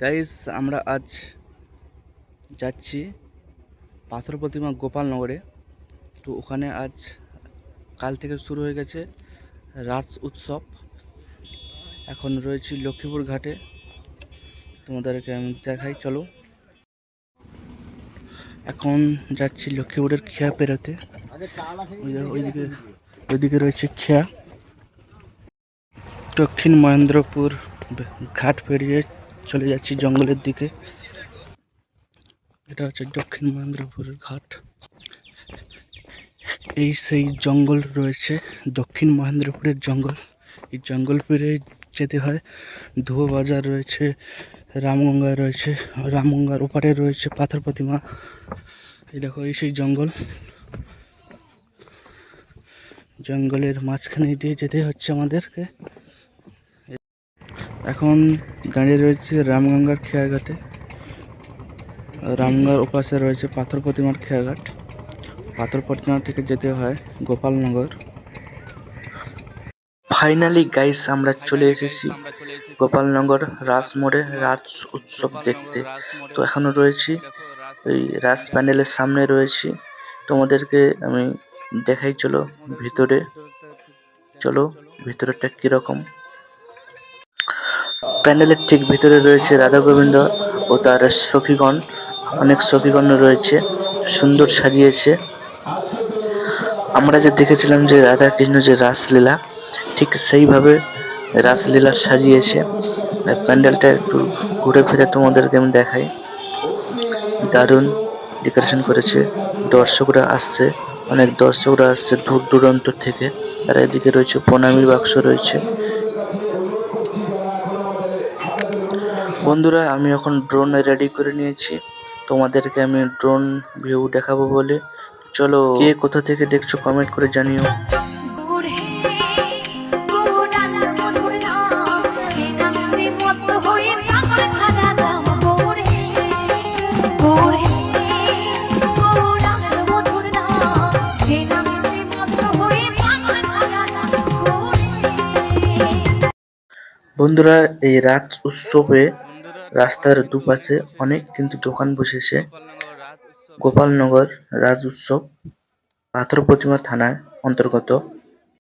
Guys আমরা আজ যাচ্ছি পাথর প্রতিমা গোপালনগরে। তো ওখানে আজ কাল থেকে শুরু হয়ে গেছে রাস উৎসব। এখন রয়েছি লক্ষ্মীপুর ঘাটে। তোমাদেরকে আমি দেখাই, চলো। এখন যাচ্ছি লক্ষ্মীপুরের খেয়া পেরোতে। ওইদিকে ওইদিকে রয়েছে খেয়া। দক্ষিণ মহেন্দ্রপুর ঘাট পেরিয়ে চলে যাচ্ছি জঙ্গলের দিকে। এটা হচ্ছে দক্ষিণ মহেন্দ্রপুরের ঘাট। এই সেই জঙ্গল রয়েছে, দক্ষিণ মহেন্দ্রপুরের জঙ্গল। এই জঙ্গল পেরিয়ে যেতে হয় ধুয়ো বাজার রয়েছে, রামগঙ্গা রয়েছে, রামগঙ্গার ওপারে রয়েছে পাথর প্রতিমা। এই দেখো, এই সেই জঙ্গল। জঙ্গলের মাঝখানে দিয়ে যেতে হচ্ছে আমাদেরকে। এখন দাঁড়িয়ে রয়েছে রামগঙ্গার খেয়াঘাটে। রামগঙ্গার ওপাশে রয়েছে পাথর প্রতিমার খেয়াঘাট। পাথর প্রতিমা থেকে যেতে হয় গোপালনগর। ফাইনালি গাইস আমরা চলে এসেছি গোপালনগর রাস মোড়ে রাস উৎসব দেখতে। তো এখনও রয়েছি এই রাস প্যান্ডেলের সামনে রয়েছি। তোমাদেরকে আমি দেখাই, চলো ভিতরে। চলো, ভিতরেটা কীরকম? প্যান্ডেলের ঠিক ভিতরে রয়েছে রাধা গোবিন্দ ও তার সখীগণ। অনেক সখীগণ রয়েছে, সুন্দর সাজিয়েছে। আমরা যে দেখেছিলাম যে রাধা কৃষ্ণ যে রাসলীলা, ঠিক সেইভাবে রাসলীলা সাজিয়েছে। প্যান্ডেলটা একটু ঘুরে ফিরে তোমাদেরকে আমি দেখাই। দারুণ ডেকোরেশন করেছে। দর্শকরা আসছে, অনেক দর্শকরা আসছে দূর দূরান্ত থেকে। আর এদিকে রয়েছে, প্রণামী বাক্স রয়েছে। বন্ধুরা আমি এখন ড্রোন রেডি করে নিয়েছি। তোমাদেরকে আমি ড্রোন ভিউ দেখাবো বলে। চলো কে কোথা থেকে দেখছ কমেন্ট করে জানিও। বন্ধুরা এই রাত উৎসবে রাস্তার দুপাশে অনেক কিন্তু দোকান বসেছে। গোপালনগর রাজ উৎসব পাথর প্রতিমা থানার অন্তর্গত।